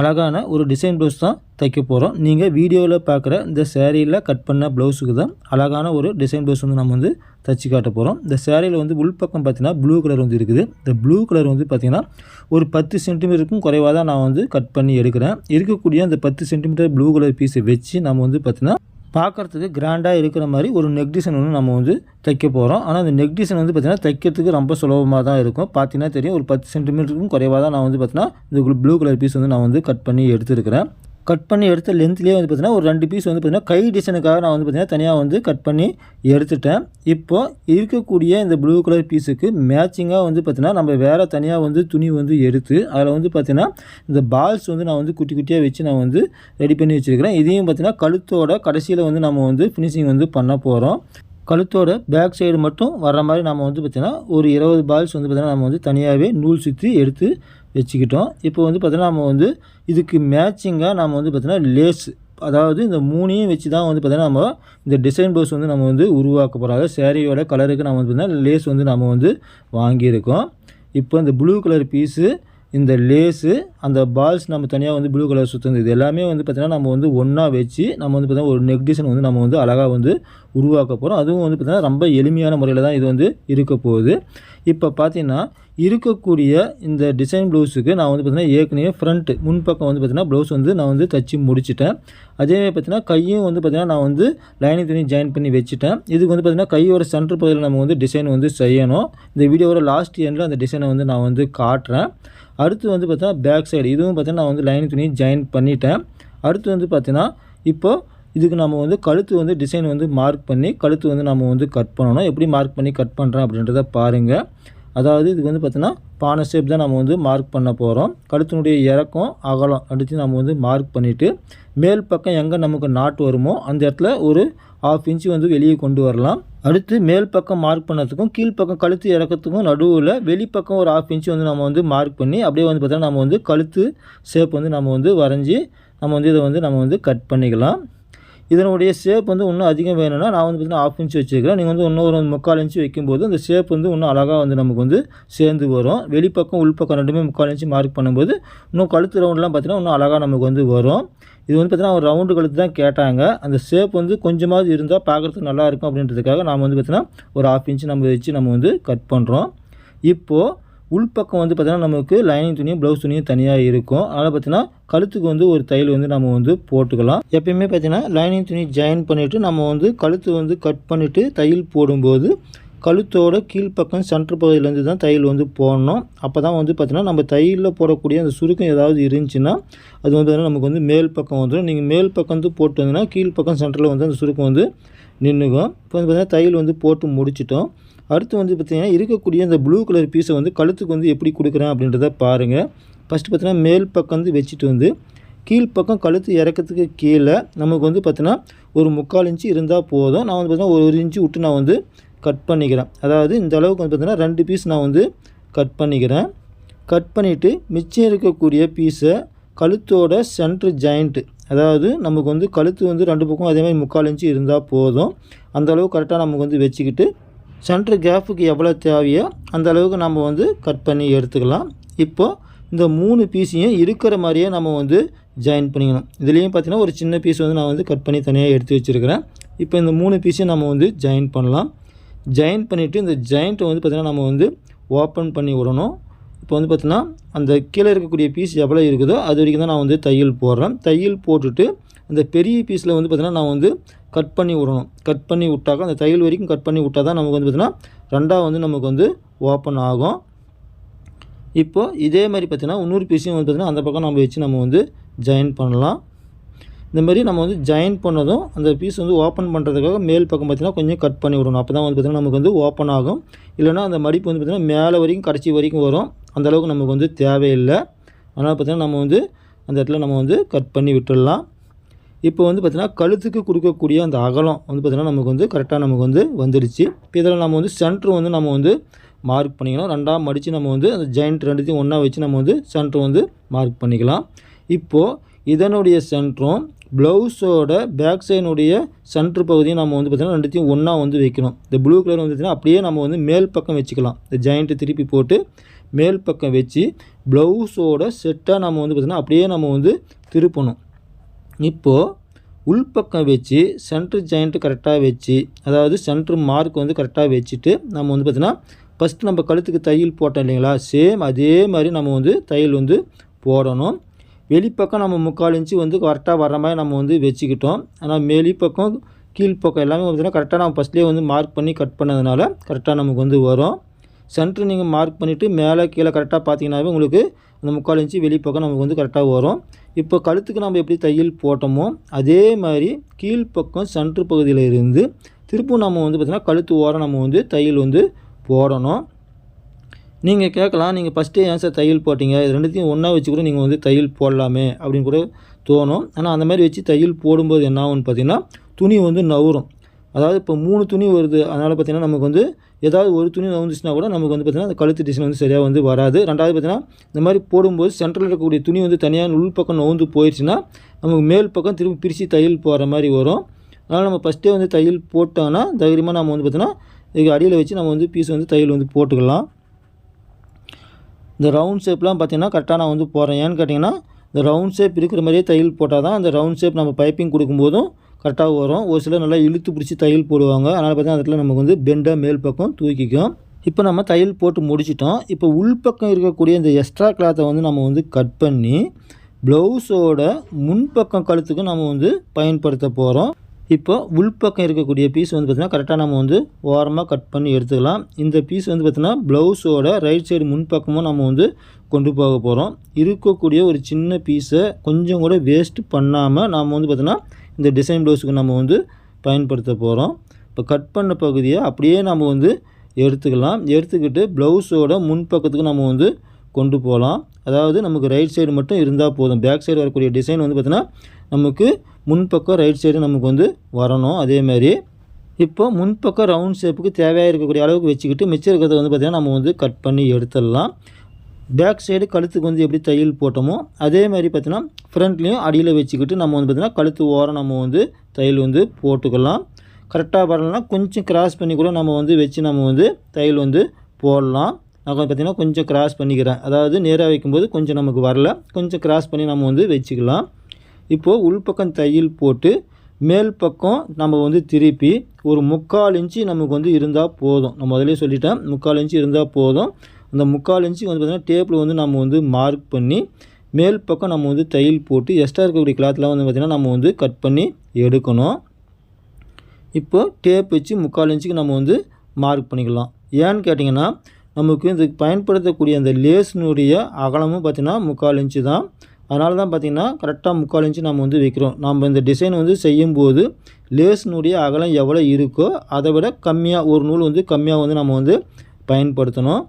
அழகான ஒரு design blouse தான் தைக்க போகிறோம் நீங்கள் வீடியோவில் பார்க்குற இந்த சேரீயில் கட் பண்ண ப்ளவுஸுக்கு தான் அழகான ஒரு டிசைன் ப்ளவுஸ் வந்து நம்ம வந்து தச்சு காட்ட போகிறோம் இந்த சேரீயில் வந்து உள்பக்கம் பார்த்திங்கன்னா ப்ளூ கலர் வந்து இருக்குது. இந்த ப்ளூ கலர் வந்து பார்த்திங்கன்னா ஒரு பத்து சென்டிமீட்டருக்கும் குறைவாக தான் நான் வந்து கட் பண்ணி எடுக்கிறேன். இருக்கக்கூடிய அந்த பத்து சென்டிமீட்டர் ப்ளூ கலர் பீஸை வச்சு நம்ம வந்து பார்த்திங்கன்னா பார்க்குறதுக்கு கிராண்டாக இருக்கிற மாதிரி ஒரு நெக் டிசைன் ஒன்று நம்ம வந்து தைக்க போகிறோம் ஆனால் அந்த நெக் டிசைன் வந்து பார்த்திங்கன்னா தைக்கிறதுக்கு ரொம்ப சுலபமாக தான் இருக்கும். பார்த்தீங்கன்னா தெரியும் ஒரு பத்து சென்டிமீட்டருக்கும் குறைவாக தான் நான் வந்து பார்த்தீங்கன்னா இந்த ப்ளூ கலர் பீஸ் வந்து நான் வந்து கட் பண்ணி எடுத்துருக்கிறேன். கட் பண்ணி எடுத்த லென்த்லேயே வந்து பார்த்திங்கன்னா ஒரு ரெண்டு பீஸ் வந்து பார்த்திங்கன்னா கை டிசைனுக்காக நான் வந்து பார்த்திங்கன்னா தனியாக வந்து கட் பண்ணி எடுத்துட்டேன். இப்போது இருக்கக்கூடிய இந்த ப்ளூ கலர் பீஸுக்கு மேட்சிங்காக வந்து பார்த்திங்கன்னா நம்ம வேறு தனியாக வந்து துணி வந்து எடுத்து அதில் வந்து பார்த்திங்கன்னா இந்த பால்ஸ் வந்து நான் வந்து குட்டி குட்டியாக வச்சு நான் வந்து ரெடி பண்ணி வச்சுருக்கிறேன். இதையும் பார்த்திங்கன்னா கழுத்தோட கடைசியில் வந்து நம்ம வந்து ஃபினிஷிங் வந்து பண்ண போகிறோம் கழுத்தோட பேக் சைடு மட்டும் வர்ற மாதிரி நம்ம வந்து பார்த்திங்கன்னா ஒரு இருபது பால்ஸ் வந்து பார்த்திங்கன்னா நம்ம வந்து தனியாகவே நூல் சுற்றி எடுத்து வச்சுக்கிட்டோம். இப்போ வந்து பார்த்திங்கன்னா நம்ம வந்து இதுக்கு மேட்சிங்காக நம்ம வந்து பார்த்திங்கன்னா லேஸ் அதாவது இந்த மூணையும் வச்சு தான் வந்து பார்த்திங்கன்னா நம்ம இந்த டிசைன் பர்ஸ் வந்து நம்ம வந்து உருவாக்க போகிறோம் அதாவது சேரீயோட கலருக்கு நம்ம வந்து பார்த்திங்கன்னா லேஸ் வந்து நம்ம வந்து வாங்கியிருக்கோம். இப்போ இந்த ப்ளூ கலர் பீஸு இந்த லேஸு அந்த பால்ஸ் நம்ம தனியாக வந்து ப்ளூ கலர் சுற்றுறது இது எல்லாமே வந்து பார்த்திங்கன்னா நம்ம வந்து ஒன்றா வச்சு நம்ம வந்து பார்த்திங்கன்னா ஒரு நெக் டிசைன் வந்து நம்ம வந்து அழகாக வந்து உருவாக்க போகிறோம் அதுவும் வந்து பார்த்திங்கன்னா ரொம்ப எளிமையான முறையில் தான் இது வந்து இருக்க போகுது. இப்போ பார்த்தீங்கன்னா இருக்கக்கூடிய இந்த டிசைன் ப்ளவுஸுக்கு நான் வந்து பார்த்தீங்கன்னா ஏற்கனவே ஃப்ரண்ட்டு முன்பக்கம் வந்து பார்த்திங்கன்னா ப்ளவுஸ் வந்து நான் வந்து தச்சு முடிச்சிட்டேன். அதேமாதிரி பார்த்திங்கன்னா கையும் வந்து பார்த்திங்கன்னா நான் வந்து லைனிங் துணி ஜாயின் பண்ணி வச்சுட்டேன். இதுக்கு வந்து பார்த்திங்கன்னா கையோட சென்டர் பகுதியில் நம்ம வந்து டிசைன் வந்து செய்யணும். இந்த வீடியோவோட லாஸ்ட் எண்டில் அந்த டிசைனை வந்து நான் வந்து காட்டுறேன். அடுத்து வந்து பார்த்தீங்கன்னா பேக் சைடு இதுவும் பார்த்தீங்கன்னா நான் வந்து லைனிங் துணி ஜாயின் பண்ணிட்டேன். அடுத்து வந்து பார்த்தீங்கன்னா இப்போது இதுக்கு நம்ம வந்து கழுத்து வந்து டிசைன் வந்து மார்க் பண்ணி கழுத்து வந்து நம்ம வந்து கட் பண்ணணும். எப்படி மார்க் பண்ணி கட் பண்ணுறேன் அப்படின்றத பாருங்கள் அதாவது இதுக்கு வந்து பார்த்தீங்கன்னா பானை ஷேப் தான் நம்ம வந்து மார்க் பண்ண போகிறோம் கழுத்தினுடைய இறக்கம் அகலம் அடித்து நம்ம வந்து மார்க் பண்ணிவிட்டு மேல் பக்கம் எங்கே நமக்கு நாட்டு வருமோ அந்த இடத்துல ஒரு ஆஃப் இன்ச்சு வந்து வெளியே கொண்டு வரலாம். அடுத்து மேல் பக்கம் மார்க் பண்ணதுக்கும் கீழ்ப்பக்கம் கழுத்து இறக்கத்துக்கும் நடுவில் வெளிப்பக்கம் ஒரு ஆஃப் இன்ச்சு வந்து நம்ம வந்து மார்க் பண்ணி அப்படியே வந்து பார்த்தோன்னா நம்ம வந்து கழுத்து ஷேப் வந்து நம்ம வந்து வரைஞ்சி நம்ம வந்து இதை வந்து நம்ம வந்து கட் பண்ணிக்கலாம். இதனுடைய ஷேப் வந்து இன்னும் அதிகம் வேணும்னா நான் வந்து பார்த்திங்கன்னா ஆஃப் இன்ச்சு வச்சுருக்கிறேன். நீங்கள் வந்து இன்னொரு முக்கால் இன்ச்சு வைக்கும்போது அந்த ஷேப் வந்து இன்னும் அழகாக வந்து நமக்கு வந்து சேர்ந்து வரும். வெளிப்பக்கம் உள்பக்கம் ரெண்டுமே முக்கால் இன்ச்சு மார்க் பண்ணும்போது இன்னும் கழுத்து ரவுண்ட்லாம் பார்த்திங்கன்னா இன்னும் அழகாக நமக்கு வந்து வரும். இது வந்து பார்த்திங்கன்னா ஒரு ரவுண்டு கழுத்து தான் கேட்டாங்க. அந்த ஷேப் வந்து கொஞ்சமாவது இருந்தால் பார்க்குறதுக்கு நல்லா இருக்கும் அப்படின்றதுக்காக நாம் வந்து பார்த்திங்கன்னா ஒரு ஆஃப் இன்ச்சு நம்ம வச்சு நம்ம வந்து கட் பண்ணுறோம் இப்போது உள்பக்கம் வந்து பார்த்திங்கன்னா நமக்கு லைனிங் துணியும் ப்ளவுஸ் துணியும் தனியாக இருக்கும். அதனால் பார்த்திங்கன்னா கழுத்துக்கு வந்து ஒரு தையல் வந்து நம்ம வந்து போட்டுக்கலாம். எப்பயுமே பார்த்திங்கன்னா லைனிங் துணி ஜாயின் பண்ணிவிட்டு நம்ம வந்து கழுத்து வந்து கட் பண்ணிவிட்டு தையல் போடும்போது கழுத்தோட கீழ்ப்பக்கம் சென்டர் பகுதியிலேருந்து தான் தையல் வந்து போடணும். அப்போ தான் வந்து பார்த்திங்கன்னா நம்ம தையலில் போடக்கூடிய அந்த சுருக்கம் ஏதாவது இருந்துச்சுன்னா அது வந்து நமக்கு வந்து மேல் பக்கம் வந்துடும் நீங்கள் மேல் பக்கம் வந்து போட்டு வந்தீங்கன்னா கீழ்ப்பக்கம் சென்டரில் வந்து அந்த சுருக்கம் வந்து நின்றுக்கும் இப்போ வந்து பார்த்திங்கன்னா தையல் வந்து போட்டு முடிச்சிட்டோம். அடுத்து வந்து பார்த்திங்கன்னா இருக்கக்கூடிய இந்த ப்ளூ கலர் பீஸை வந்து கழுத்துக்கு வந்து எப்படி கொடுக்குறேன் அப்படின்றத பாருங்கள் ஃபஸ்ட்டு பார்த்திங்கன்னா மேல் பக்கம் வந்து வச்சுட்டு வந்து கீழ்ப்பக்கம் கழுத்து இறக்கத்துக்கு கீழே நமக்கு வந்து பார்த்திங்கன்னா ஒரு முக்கால் இன்ச்சு இருந்தால் போதும். நான் வந்து பார்த்திங்கன்னா ஒரு இன்ச்சு விட்டு நான் வந்து கட் பண்ணிக்கிறேன். அதாவது இந்த அளவுக்கு வந்து பார்த்திங்கன்னா ரெண்டு பீஸ் நான் வந்து கட் பண்ணிக்கிறேன். கட் பண்ணிவிட்டு மிச்சம் இருக்கக்கூடிய பீஸை கழுத்தோட சென்ட்ரு ஜாயிண்ட்டு அதாவது நமக்கு வந்து கழுத்து வந்து ரெண்டு பக்கம் அதே மாதிரி முக்கால் இன்ச்சு இருந்தால் போதும். அந்த அளவு கரெக்டாக நமக்கு வந்து வச்சுக்கிட்டு சென்ட்ரு கேப்புக்கு எவ்வளோ தேவையோ அந்த அளவுக்கு நம்ம வந்து கட் பண்ணி எடுத்துக்கலாம். இப்போது இந்த மூணு பீஸையும் இருக்கிற மாதிரியே நம்ம வந்து ஜாயின் பண்ணிக்கணும். இதுலேயும் பார்த்திங்கன்னா ஒரு சின்ன பீஸ் வந்து நான் வந்து கட் பண்ணி தனியாக எடுத்து வச்சுருக்கிறேன். இப்போ இந்த மூணு பீஸையும் நம்ம வந்து ஜாயின் பண்ணலாம். ஜாயின் பண்ணிவிட்டு இந்த ஜாயிண்ட்டை வந்து பார்த்திங்கன்னா நம்ம வந்து ஓப்பன் பண்ணி விடணும். இப்போ வந்து பார்த்திங்கன்னா அந்த கீழே இருக்கக்கூடிய பீஸ் எவ்வளோ இருக்குதோ அது வரைக்கும் தான் நான் வந்து தையல் போடுறேன். தையல் போட்டுட்டு அந்த பெரிய பீஸில் வந்து பார்த்திங்கன்னா நான் வந்து கட் பண்ணி விடணும் கட் பண்ணி விட்டாக்கா அந்த தையல் வரைக்கும் கட் பண்ணி விட்டால் தான் நமக்கு வந்து பார்த்திங்கன்னா ரெண்டாக வந்து நமக்கு வந்து ஓப்பன் ஆகும். இப்போது இதே மாதிரி பார்த்திங்கன்னா இன்னொரு பீஸையும் வந்து பார்த்திங்கன்னா அந்த பக்கம் நம்ம வச்சு நம்ம வந்து ஜாயின் பண்ணலாம். இந்த மாதிரி நம்ம வந்து ஜாயின் பண்ணதும் அந்த பீஸ் வந்து ஓப்பன் பண்ணுறதுக்காக மேல் பக்கம் பார்த்திங்கன்னா கொஞ்சம் கட் பண்ணி விடணும். அப்போ தான் வந்து பார்த்திங்கன்னா நமக்கு வந்து ஓப்பன் ஆகும். இல்லைனா அந்த மடிப்பு வந்து பார்த்திங்கன்னா மேலே வரைக்கும் கடைசி வரைக்கும் வரும். அந்தளவுக்கு நமக்கு வந்து தேவையில்லை. அதனால் பார்த்திங்கன்னா நம்ம வந்து அந்த இடத்துல நம்ம வந்து கட் பண்ணி விட்டுடலாம். இப்போ வந்து பார்த்திங்கன்னா கழுத்துக்கு கொடுக்கக்கூடிய அந்த அகலம் வந்து பார்த்திங்கன்னா நமக்கு வந்து கரெக்டாக நமக்கு வந்து வந்துடுச்சு இப்போ இதில் நம்ம வந்து சென்ட்ரு வந்து நம்ம வந்து மார்க் பண்ணிக்கணும். ரெண்டாக மடித்து நம்ம வந்து அந்த ஜாயிண்ட் ரெண்டுத்தையும் ஒன்றா வச்சு நம்ம வந்து சென்ட்ரு வந்து மார்க் பண்ணிக்கலாம். இப்போது இதனுடைய சென்ட்ரும் ப்ளவுஸோட பேக் சைனுடைய சென்ட்ரு பகுதியும் நம்ம வந்து பார்த்திங்கன்னா ரெண்டுத்தையும் ஒன்றா வந்து வைக்கணும். இந்த ப்ளூ கலர் வந்து பார்த்திங்கன்னா அப்படியே நம்ம வந்து மேல் பக்கம் வச்சுக்கலாம். இந்த ஜாயிண்ட்டு திருப்பி போட்டு மேல் பக்கம் வச்சு ப்ளவுஸோட செட்டாக நம்ம வந்து பார்த்திங்கன்னா அப்படியே நம்ம வந்து திருப்பணும். இப்போது உள்பக்கம் வச்சு சென்ட்ரு ஜாயிண்ட்டு கரெக்டாக வச்சு அதாவது சென்ட்ரு மார்க் வந்து கரெக்டாக வச்சுட்டு நம்ம வந்து பார்த்திங்கன்னா ஃபஸ்ட்டு நம்ம கழுத்துக்கு தையல் போட்டோம் இல்லைங்களா? சேம் அதே மாதிரி நம்ம வந்து தையல் வந்து போடணும். வெளிப்பக்கம் நம்ம முக்கால் இன்ச்சு வந்து கரெக்டாக வர மாதிரி நம்ம வந்து வச்சுக்கிட்டோம். ஆனால் மேலிப்பக்கம் கீழ்ப்பக்கம் எல்லாமே பார்த்திங்கன்னா கரெக்டாக நம்ம ஃபஸ்ட்லேயே வந்து மார்க் பண்ணி கட் பண்ணதுனால கரெக்டாக நமக்கு வந்து வரும். சென்ட்ரு நீங்கள் மார்க் பண்ணிவிட்டு மேலே கீழே கரெக்டாக பார்த்தீங்கன்னாவே உங்களுக்கு அந்த முக்கால் இன்ச்சு வெளிப்பக்கம் நமக்கு வந்து கரெக்டாக வரும். இப்போ கழுத்துக்கு நம்ம எப்படி தையல் போட்டோமோ அதே மாதிரி கீழ்ப்பக்கம் சென்ட்ரு பகுதியில் இருந்து திருப்பும் நம்ம வந்து பார்த்திங்கன்னா கழுத்து ஓரம் நம்ம வந்து தையல் வந்து போடணும். நீங்கள் கேட்கலாம் நீங்கள் ஃபஸ்ட்டே ஏன் சார் தையல் போட்டிங்க? இது ரெண்டுத்தையும் ஒன்றா வச்சு கூட நீங்கள் வந்து தையல் போடலாமே அப்படின்னு கூட தோணும். ஆனால் அந்த மாதிரி வச்சு தையல் போடும்போது என்ன ஆகும்னு பார்த்தீங்கன்னா துணி வந்து நவுறும் அதாவது இப்போ மூணு துணி வருது. அதனால் பார்த்திங்கன்னா நமக்கு வந்து ஏதாவது ஒரு துணி வந்துச்சுன்னா கூட நமக்கு வந்து பார்த்திங்கன்னா அந்த கழுத்து டிசைன் வந்து சரியாக வந்து வராது. ரெண்டாவது பார்த்திங்கன்னா இந்த மாதிரி போடும்போது சென்டரில் இருக்கக்கூடிய துணி வந்து தனியாக உள் பக்கம் நவுந்து போயிடுச்சுன்னா நமக்கு மேல் பக்கம் திரும்பி பிரித்து தையல் போகிற மாதிரி வரும். அதனால் நம்ம ஃபஸ்ட்டே வந்து தையல் போட்டோன்னா தைரியமாக நம்ம வந்து பார்த்திங்கன்னா இதுக்கு அடியில் வச்சு நம்ம வந்து பீஸ் வந்து தையல் வந்து போட்டுக்கலாம். இந்த ரவுண்ட் ஷேப்லாம் பார்த்தீங்கன்னா கரெக்டாக நான் வந்து போடுறேன். ஏன்னு கேட்டிங்கன்னா இந்த ரவுண்ட் ஷேப் இருக்கிற மாதிரியே தையல் போட்டால் தான் அந்த ரவுண்ட் ஷேப் நம்ம பைப்பிங் கொடுக்கும்போதும் கரெக்டாக வரும். ஒரு சிலர் நல்லா இழுத்து பிடிச்சி தையல் போடுவாங்க. அதனால் பார்த்தீங்கன்னா அந்த இடத்துல நமக்கு வந்து பெண்டாக மேல் பக்கம் தூக்கிக்கும். இப்போ நம்ம தையல் போட்டு முடிச்சிட்டோம். இப்போ உள்பக்கம் இருக்கக்கூடிய இந்த எக்ஸ்ட்ரா கிளாத்தை வந்து நம்ம வந்து கட் பண்ணி ப்ளவுஸோட முன்பக்கம் கழுத்துக்கு நம்ம வந்து பயன்படுத்த போகிறோம் இப்போ உள்பக்கம் இருக்கக்கூடிய பீஸ் வந்து பார்த்திங்கன்னா கரெக்டாக நம்ம வந்து ஓரமாக கட் பண்ணி எடுத்துக்கலாம். இந்த பீஸ் வந்து பார்த்திங்கன்னா ப்ளவுஸோட ரைட் சைடு முன்பக்கமும் நம்ம வந்து கொண்டு போக போகிறோம் இருக்கக்கூடிய ஒரு சின்ன பீஸை கொஞ்சம் கூட வேஸ்ட் பண்ணாமல் நாம் வந்து பார்த்திங்கன்னா இந்த டிசைன் ப்ளவுஸுக்கு நம்ம வந்து பயன்படுத்த போகிறோம் இப்போ கட் பண்ண பகுதியை அப்படியே நம்ம வந்து எடுத்துக்கலாம். எடுத்துக்கிட்டு ப்ளவுஸோட முன்பக்கத்துக்கு நம்ம வந்து கொண்டு போகலாம் அதாவது நமக்கு ரைட் சைடு மட்டும் இருந்தால் போதும். பேக் சைடு வரக்கூடிய டிசைன் வந்து பார்த்திங்கன்னா நமக்கு முன்பக்கம் ரைட் சைடு நமக்கு வந்து வரணும். அதேமாதிரி இப்போ முன்பக்கம் ரவுண்ட் ஷேப்புக்கு தேவையாக இருக்கக்கூடிய அளவுக்கு வச்சுக்கிட்டு மிச்சம் இருக்கிறத வந்து பார்த்திங்கன்னா நம்ம வந்து கட் பண்ணி எடுத்துடலாம். பேக் சைடு கழுத்துக்கு வந்து எப்படி தையல் போட்டோமோ அதே மாதிரி பார்த்தீங்கன்னா ஃப்ரண்ட்லேயும் அடியில் வச்சுக்கிட்டு நம்ம வந்து பார்த்திங்கன்னா கழுத்து ஓரம் நம்ம வந்து தையல் வந்து போட்டுக்கலாம். கரெக்டாக வரலன்னா கொஞ்சம் கிராஸ் பண்ணி கூட நம்ம வந்து வச்சு நம்ம வந்து தையல் வந்து போடலாம். நான் பார்த்திங்கன்னா கொஞ்சம் கிராஸ் பண்ணிக்கிறேன். அதாவது நேராக வைக்கும்போது கொஞ்சம் நமக்கு வரல. கொஞ்சம் கிராஸ் பண்ணி நம்ம வந்து வச்சுக்கலாம். இப்போது உள்பக்கம் தையல் போட்டு மேல் பக்கம் நம்ம வந்து திருப்பி ஒரு முக்கால் இன்ச்சு நமக்கு வந்து இருந்தால் போதும். நான் முதலே சொல்லிட்டேன் முக்கால் இன்ச்சு இருந்தால் போதும். அந்த முக்கால் இன்ச்சு வந்து பார்த்திங்கன்னா டேப்பில் வந்து நம்ம வந்து மார்க் பண்ணி மேல் பக்கம் நம்ம வந்து தையல் போட்டு எக்ஸ்ட்ரா இருக்கக்கூடிய கிளாத்லாம் வந்து பார்த்திங்கன்னா நம்ம வந்து கட் பண்ணி எடுக்கணும். இப்போ டேப் வச்சு முக்கால் இன்ச்சுக்கு நம்ம வந்து மார்க் பண்ணிக்கலாம். ஏன்னு கேட்டிங்கன்னா நமக்கு இதுக்கு பயன்படுத்தக்கூடிய அந்த லேஸினுடைய அகலமும் பார்த்திங்கன்னா முக்கால் இன்ச்சு தான். அதனால தான் பார்த்திங்கன்னா கரெக்டாக முக்கால் இன்ச்சு நம்ம வந்து வைக்கிறோம். நம்ம இந்த டிசைன் வந்து செய்யும்போது லேஸினுடைய அகலம் எவ்வளோ இருக்கோ அதை விட கம்மியாக ஒரு நூல் வந்து கம்மியாக வந்து நம்ம வந்து பயன்படுத்தணும்.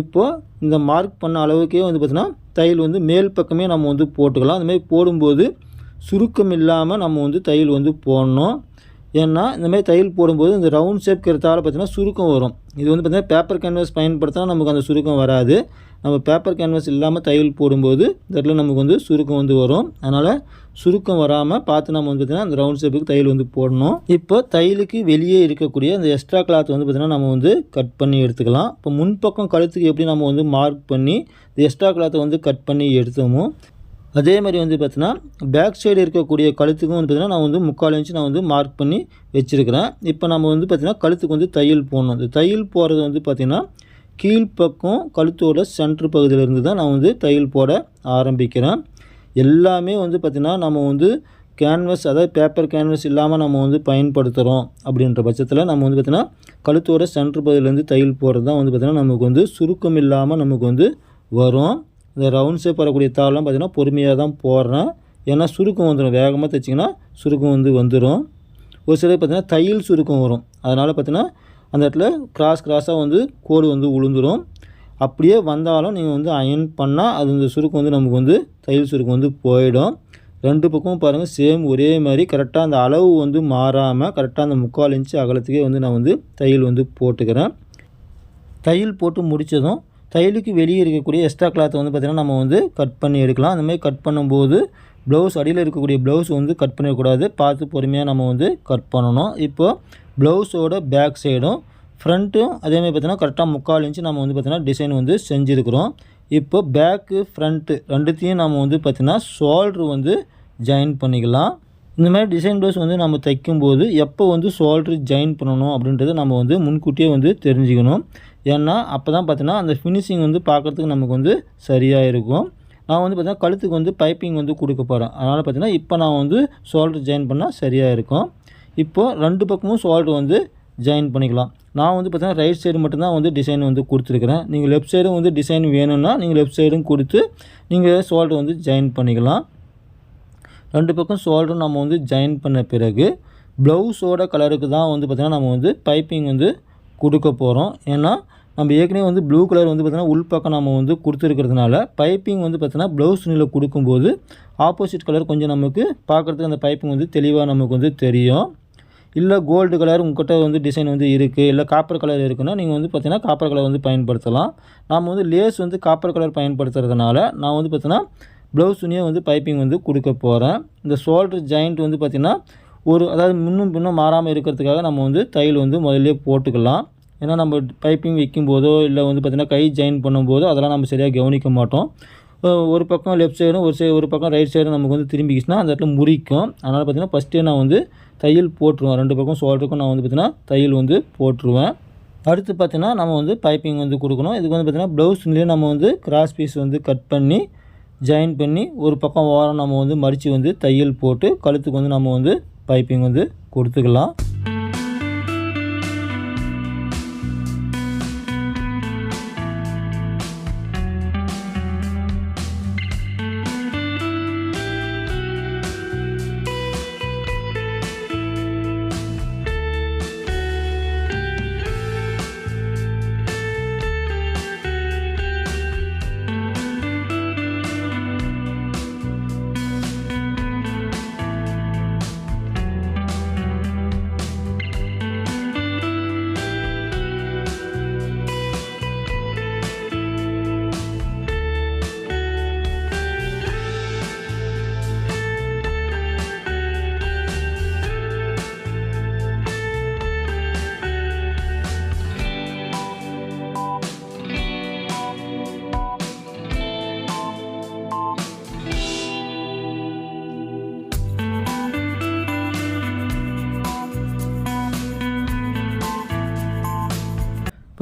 இப்போது இந்த மார்க் பண்ண அளவுக்கே வந்து பார்த்திங்கன்னா தையல் வந்து மேல் பக்கமே நம்ம வந்து போட்டுக்கலாம். அந்தமாதிரி போடும்போது சுருக்கம் இல்லாமல் நம்ம வந்து தையல் வந்து போடணும். ஏன்னா இந்தமாதிரி தையல் போடும்போது இந்த ரவுண்ட் ஷேப் இருக்கிறதால பார்த்திங்கன்னா சுருக்கம் வரும். இது வந்து பார்த்திங்கன்னா பேப்பர் கேன்வாஸ் பயன்படுத்தினா நமக்கு அந்த சுருக்கம் வராது. நம்ம பேப்பர் கேன்வாஸ் இல்லாமல் தையல் போடும்போது இதில் நமக்கு வந்து சுருக்கம் வந்து வரும். அதனால் சுருக்கம் வராமல் பார்த்து நம்ம வந்து பார்த்திங்கன்னா அந்த ரவுண்ட் ஷேப்புக்கு தையல் வந்து போடணும். இப்போ தையலுக்கு வெளியே இருக்கக்கூடிய அந்த எக்ஸ்ட்ரா கிளாத் வந்து பார்த்திங்கன்னா நம்ம வந்து கட் பண்ணி எடுத்துக்கலாம். இப்போ முன்பக்கம் கழுத்துக்கு எப்படி நம்ம வந்து மார்க் பண்ணி இந்த எக்ஸ்ட்ரா கிளாத்தை வந்து கட் பண்ணி எடுத்தோமோ அதே மாதிரி வந்து பார்த்தீங்கன்னா பேக் சைடு இருக்கக்கூடிய கழுத்துக்கும் வந்து பார்த்திங்கன்னா நான் வந்து முக்கால் இன்ச்சு நான் வந்து மார்க் பண்ணி வச்சுருக்கிறேன். இப்போ நம்ம வந்து பார்த்திங்கன்னா கழுத்துக்கு வந்து தையல் போடணும். அந்த தையல் போடுறது வந்து பார்த்திங்கன்னா கீழ்ப்பக்கம் கழுத்தோட சென்ட்ரு பகுதியிலேருந்து தான் நான் வந்து தையல் போட ஆரம்பிக்கிறேன். எல்லாமே வந்து பார்த்திங்கன்னா நம்ம வந்து கேன்வஸ் அதாவது பேப்பர் கேன்வஸ் இல்லாமல் நம்ம வந்து பயன்படுத்துகிறோம் அப்படின்ற பட்சத்தில் நம்ம வந்து பார்த்திங்கன்னா கழுத்தோட சென்ட்ரு பகுதியிலேருந்து தையல் போடுறது தான் வந்து பார்த்திங்கன்னா நமக்கு வந்து சுருக்கம் இல்லாமல் நமக்கு வந்து வரும். இந்த ரவுண்ட் ஷேப் வரக்கூடிய தாள்லாம் பார்த்திங்கன்னா பொறுமையாக தான் போடுறேன். ஏன்னா சுருக்கம் வந்துடும். வேகமாக தைச்சிங்கன்னா சுருக்கம் வந்து வந்துடும். ஒரு சிலர் பார்த்திங்கன்னா தையல் சுருக்கம் வரும். அதனால் பார்த்திங்கன்னா அந்த இடத்துல கிராஸ் கிராஸாக வந்து கோடு வந்து உளுந்துடும் அப்படியே வந்தாலும் நீங்கள் வந்து அயன் பண்ணால் அது இந்த சுருக்கம் வந்து நமக்கு வந்து தையல் சுருக்கம் வந்து போயிடும். ரெண்டு பக்கமும் பாருங்கள் சேம் ஒரே மாதிரி. கரெக்டாக அந்த அளவு வந்து மாறாமல் கரெக்டாக அந்த முக்கால் இன்ச்சு அகலத்துக்கே வந்து நான் வந்து தையல் வந்து போட்டுக்கிறேன். தையல் போட்டு முடித்ததும் தையலுக்கு வெளியே இருக்கக்கூடிய எக்ஸ்ட்ரா கிளாத்தை வந்து பார்த்திங்கன்னா நம்ம வந்து கட் பண்ணி எடுக்கலாம். அந்த மாதிரி கட் பண்ணும்போது ப்ளவுஸ் அடியில் இருக்கக்கூடிய ப்ளவுஸ் வந்து கட் பண்ணிடக்கூடாது. பார்த்து பொறுமையாக நம்ம வந்து கட் பண்ணணும். இப்போது ப்ளவுஸோட பேக் சைடும் ஃப்ரண்ட்டும் அதேமாதிரி பார்த்தீங்கன்னா கரெக்டாக முக்கால் இன்ச்சு நம்ம வந்து பார்த்திங்கன்னா டிசைன் வந்து செஞ்சுருக்கிறோம். இப்போ பேக்கு ஃப்ரண்ட்டு ரெண்டுத்தையும் நம்ம வந்து பார்த்திங்கன்னா ஷோல்ட்ரு வந்து ஜாயின் பண்ணிக்கலாம். இந்த மாதிரி டிசைன் ப்ளவுஸ் வந்து நம்ம தைக்கும்போது எப்போ வந்து ஷோல்ட்ரு ஜாயின் பண்ணணும் அப்படின்றத நம்ம வந்து முன்கூட்டியே வந்து தெரிஞ்சுக்கணும். ஏன்னா அப்போ தான் பார்த்தீங்கன்னா அந்த ஃபினிஷிங் வந்து பார்க்குறதுக்கு நமக்கு வந்து சரியாக இருக்கும். நான் வந்து பார்த்தீங்கன்னா கழுத்துக்கு வந்து பைப்பிங் வந்து கொடுக்க போகிறேன் அதனால் பார்த்தீங்கன்னா இப்போ நான் வந்து ஷோல்ட்ரு ஜாயின் பண்ணால் சரியாக இருக்கும். இப்போது ரெண்டு பக்கமும் ஷோல்ட்ரு வந்து ஜாயின் பண்ணிக்கலாம். நான் வந்து பார்த்தீங்கன்னா ரைட் சைடு மட்டும்தான் வந்து டிசைன் வந்து கொடுத்துருக்குறேன். நீங்கள் லெஃப்ட் சைடும் வந்து டிசைன் வேணும்னா நீங்கள் லெஃப்ட் சைடும் கொடுத்து நீங்கள் ஷோல்டர் வந்து ஜாயின் பண்ணிக்கலாம். ரெண்டு பக்கம் ஷோல்டரும் நம்ம வந்து ஜாயின் பண்ண பிறகு ப்ளவுஸோட கலருக்கு தான் வந்து பார்த்திங்கன்னா நம்ம வந்து பைப்பிங் வந்து கொடுக்க போகிறோம் ஏன்னா நம்ம ஏற்கனவே வந்து ப்ளூ கலர் வந்து பார்த்திங்கன்னா உள்பக்கம் நம்ம வந்து கொடுத்துருக்கிறதுனால பைப்பிங் வந்து பார்த்திங்கன்னா ப்ளவுஸ் துணியில் கொடுக்கும்போது ஆப்போசிட் கலர் கொஞ்சம் நமக்கு பார்க்குறதுக்கு அந்த பைப்பிங் வந்து தெளிவாக நமக்கு வந்து தெரியும். இல்லை கோல்டு கலர் உங்கள்கிட்ட வந்து டிசைன் வந்து இருக்குது இல்லை காப்பர் கலர் இருக்குன்னா நீங்கள் வந்து பார்த்தீங்கன்னா காப்பர் கலர் வந்து பயன்படுத்தலாம். நாம் வந்து லேஸ் வந்து காப்பர் கலர் பயன்படுத்துறதுனால நான் வந்து பார்த்தீங்கன்னா ப்ளவுஸ் துணியை வந்து பைப்பிங் வந்து கொடுக்க போகிறேன் இந்த ஷோல்டர் ஜாயிண்ட் வந்து பார்த்திங்கன்னா ஒரு அதாவது முன்னும் பின்னும் மாறாமல் இருக்கிறதுக்காக நம்ம வந்து தையல் வந்து முதல்ல போட்டுக்கலாம். ஏன்னா நம்ம பைப்பிங் வைக்கும் போதோ இல்லை வந்து பார்த்திங்கன்னா கை ஜாயின் பண்ணும்போதோ அதெல்லாம் நம்ம சரியாக கவனிக்க மாட்டோம். ஒரு பக்கம் லெஃப்ட் சைடும் ஒரு சைடு ஒரு பக்கம் ரைட் சைடும் நமக்கு வந்து திரும்பிக்கிச்சுன்னா அந்த இடத்துல முறிக்கும். அதனால் பார்த்திங்கன்னா ஃபஸ்ட்டே நான் வந்து தையல் போட்டுருவேன். ரெண்டு பக்கம் ஷோல்டருக்கும் நான் வந்து பார்த்திங்கன்னா தையல் வந்து போட்டுருவேன். அடுத்து பார்த்திங்கன்னா நம்ம வந்து பைப்பிங் வந்து கொடுக்கணும். இதுக்கு வந்து பார்த்திங்கன்னா ப்ளவுஸ்லேயே நம்ம வந்து கிராஸ் பீஸ் வந்து கட் பண்ணி ஜாயின் பண்ணி ஒரு பக்கம் ஓரம் நம்ம வந்து மடித்து வந்து தையல் போட்டு கழுத்துக்கு வந்து நம்ம வந்து பைப்பிங் வந்து கொடுத்துக்கலாம்.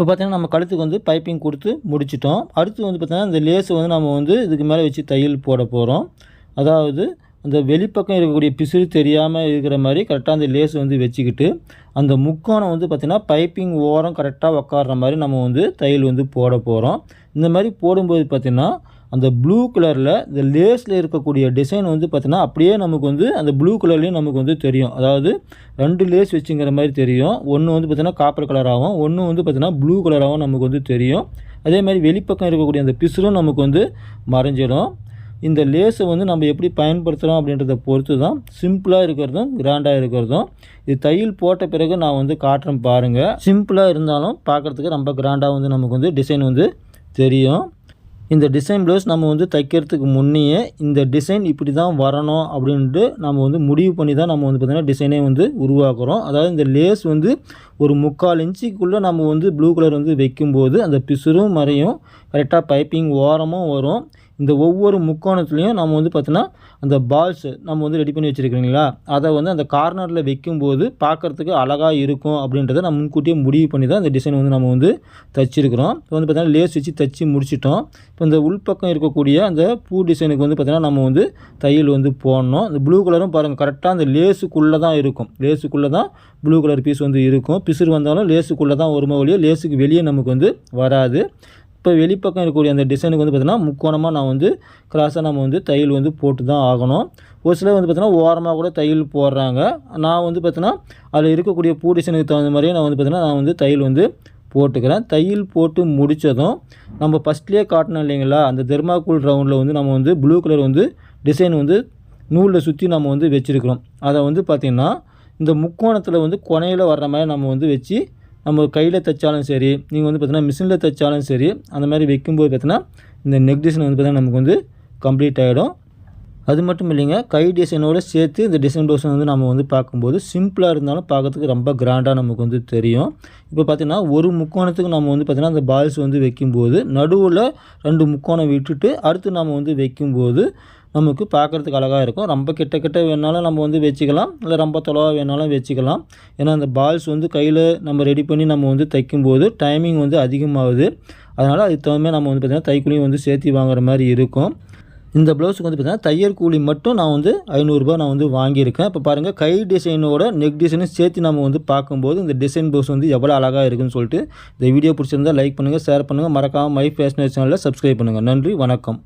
இப்போ பார்த்தீங்கன்னா நம்ம கழுத்துக்கு வந்து பைப்பிங் கொடுத்து முடிச்சிட்டோம். அடுத்து வந்து பார்த்திங்கன்னா இந்த லேஸை வந்து நம்ம வந்து இதுக்கு மேலே வச்சு தையல் போட போகிறோம் அதாவது அந்த வெளிப்பக்கம் இருக்கக்கூடிய பிசுறு தெரியாமல் இருக்கிற மாதிரி கரெக்டாக அந்த லேஸ் வந்து வச்சுக்கிட்டு அந்த முக்கோணம் வந்து பார்த்திங்கன்னா பைப்பிங் ஓரம் கரெக்டாக உக்காடுற மாதிரி நம்ம வந்து தையல் வந்து போட போகிறோம் இந்த மாதிரி போடும்போது பார்த்திங்கன்னா அந்த ப்ளூ கலரில் இந்த லேஸில் இருக்கக்கூடிய டிசைன் வந்து பார்த்தீங்கன்னா அப்படியே நமக்கு வந்து அந்த ப்ளூ கலர்லேயும் நமக்கு வந்து தெரியும். அதாவது ரெண்டு லேஸ் வச்சுங்கிற மாதிரி தெரியும். ஒன்று வந்து பார்த்திங்கன்னா காப்பர் கலராகவும் ஒன்று வந்து பார்த்திங்கன்னா ப்ளூ கலராகவும் நமக்கு வந்து தெரியும். அதே மாதிரி வெளிப்பக்கம் இருக்கக்கூடிய அந்த பிசுரும் நமக்கு வந்து மறைஞ்சிடும். இந்த லேஸை வந்து நம்ம எப்படி பயன்படுத்துகிறோம் அப்படின்றத பொறுத்து தான் சிம்பிளாக இருக்கிறதும் கிராண்டாக இருக்கிறதும் இது தையல் போட்ட பிறகு நான் வந்து காட்டுறேன் பாருங்கள் சிம்பிளாக இருந்தாலும் பார்க்குறதுக்கு ரொம்ப கிராண்டாக வந்து நமக்கு வந்து டிசைன் வந்து தெரியும். இந்த டிசைன் ப்ளவுஸ் நம்ம வந்து தைக்கிறதுக்கு முன்னையே இந்த டிசைன் இப்படி தான் வரணும் அப்படின்ட்டு நம்ம வந்து முடிவு பண்ணி தான் நம்ம வந்து பார்த்திங்கன்னா டிசைனே வந்து உருவாக்குறோம். அதாவது இந்த லேஸ் வந்து ஒரு முக்கால் இன்ச்சுக்குள்ளே நம்ம வந்து ப்ளூ கலர் வந்து வைக்கும்போது அந்த பிசுரும் மறையும் கரெக்டாக பைப்பிங் ஓரமும் வரும். இந்த ஒவ்வொரு முக்கோணத்துலேயும் நம்ம வந்து பார்த்தோன்னா அந்த பால்ஸ் நம்ம வந்து ரெடி பண்ணி வச்சுருக்கீங்களா அதை வந்து அந்த கார்னரில் வைக்கும்போது பார்க்குறதுக்கு அழகாக இருக்கும் அப்படின்றத நம்ம முன்கூட்டியே முடிவு பண்ணி தான் இந்த டிசைன் வந்து நம்ம வந்து தச்சிருக்கிறோம். இப்போ வந்து பார்த்தீங்கன்னா லேஸ் வச்சு தைச்சி முடிச்சிட்டோம். இப்போ இந்த உள்பக்கம் இருக்கக்கூடிய அந்த பூ டிசைனுக்கு வந்து பார்த்திங்கன்னா நம்ம வந்து தையல் வந்து போடணும். இந்த ப்ளூ கலரும் பாருங்கள் கரெக்டாக அந்த லேஸுக்குள்ளே தான் இருக்கும். லேஸுக்குள்ளே தான் ப்ளூ கலர் பீஸ் வந்து இருக்கும். பிசுறு வந்தாலும் லேஸுக்குள்ளே தான் வருமா வழியோ லேஸுக்கு வெளியே நமக்கு வந்து வராது. இப்போ வெளிப்பக்கம் இருக்கக்கூடிய அந்த டிசைனுக்கு வந்து பார்த்திங்கன்னா முக்கோணமாக நான் வந்து கிராஸாக நம்ம வந்து தையல் வந்து போட்டு தான் ஆகணும். ஒரு சிலர் வந்து பார்த்திங்கன்னா ஓரமாக கூட தையல் போடுறாங்க. நான் வந்து பார்த்திங்கன்னா அதில் இருக்கக்கூடிய பூ டிசைனுக்கு தகுந்த மாதிரியே நான் வந்து பார்த்திங்கன்னா நான் வந்து தையல் வந்து போட்டுக்கிறேன். தையல் போட்டு முடித்ததும் நம்ம ஃபஸ்ட்லேயே காட்டணும் இல்லைங்களா? அந்த தெர்மாக்கூல் ரவுண்டில் வந்து நம்ம வந்து ப்ளூ கலர் வந்து டிசைன் வந்து நூலில் சுற்றி நம்ம வந்து வச்சுருக்கிறோம். அதை வந்து பார்த்திங்கன்னா இந்த முக்கோணத்தில் வந்து கொனையில் வர்ற மாதிரி நம்ம வந்து வச்சு நம்ம கையில் தைச்சாலும் சரி நீங்கள் வந்து பார்த்தீங்கன்னா மிஷினில் தைச்சாலும் சரி அந்த மாதிரி வைக்கும்போது பார்த்தீங்கன்னா இந்த நெக் டிசைன் வந்து பார்த்திங்கன்னா நமக்கு வந்து கம்ப்ளீட் ஆகிடும் அது மட்டும் இல்லைங்க கை டிசைனோடு சேர்த்து இந்த டிசைன் ப்ளவுஸ் வந்து நம்ம வந்து பார்க்கும்போது சிம்பிளாக இருந்தாலும் பார்க்கறதுக்கு ரொம்ப கிராண்டாக நமக்கு வந்து தெரியும். இப்போ பார்த்திங்கன்னா ஒரு முக்கோணத்துக்கு நம்ம வந்து பார்த்திங்கன்னா அந்த பால்ஸ் வந்து வைக்கும்போது நடுவில் ரெண்டு முக்கோணம் விட்டுட்டு அடுத்து நம்ம வந்து வைக்கும்போது நமக்கு பார்க்குறதுக்கு அழகாக இருக்கும். ரொம்ப கிட்ட கிட்ட வேணாலும் நம்ம வந்து வச்சுக்கலாம். இல்லை ரொம்ப தொலைவாக வேணாலும் வச்சுக்கலாம். ஏன்னா அந்த பால்ஸ் வந்து கையில் நம்ம ரெடி பண்ணி நம்ம வந்து தைக்கும்போது டைமிங் வந்து அதிகமாகுது. அதனால் அதுக்கு தகுந்த நம்ம வந்து பார்த்திங்கன்னா தைக்குழியும் வந்து சேர்த்து வாங்குற மாதிரி இருக்கும். இந்த ப்ளவுஸுக்கு வந்து பார்த்திங்கன்னா தையல் கூலி மட்டும் நான் வந்து ஐநூறுரூபா நான் வந்து வாங்கியிருக்கேன். இப்போ பாருங்கள் கை டிசைனோட நெக் டிசைனும் சேர்த்து நம்ம வந்து பார்க்கும்போது இந்த டிசைன் ப்ளவுஸ் வந்து எவ்வளோ அழகாக இருக்குன்னு சொல்லிட்டு இந்த வீடியோ பிடிச்சிருந்தால் லைக் பண்ணுங்கள் ஷேர் பண்ணுங்கள் மறக்காமல் மை ஃபேஷன் சேனலில் சப்ஸ்கிரைப் பண்ணுங்கள் நன்றி வணக்கம்.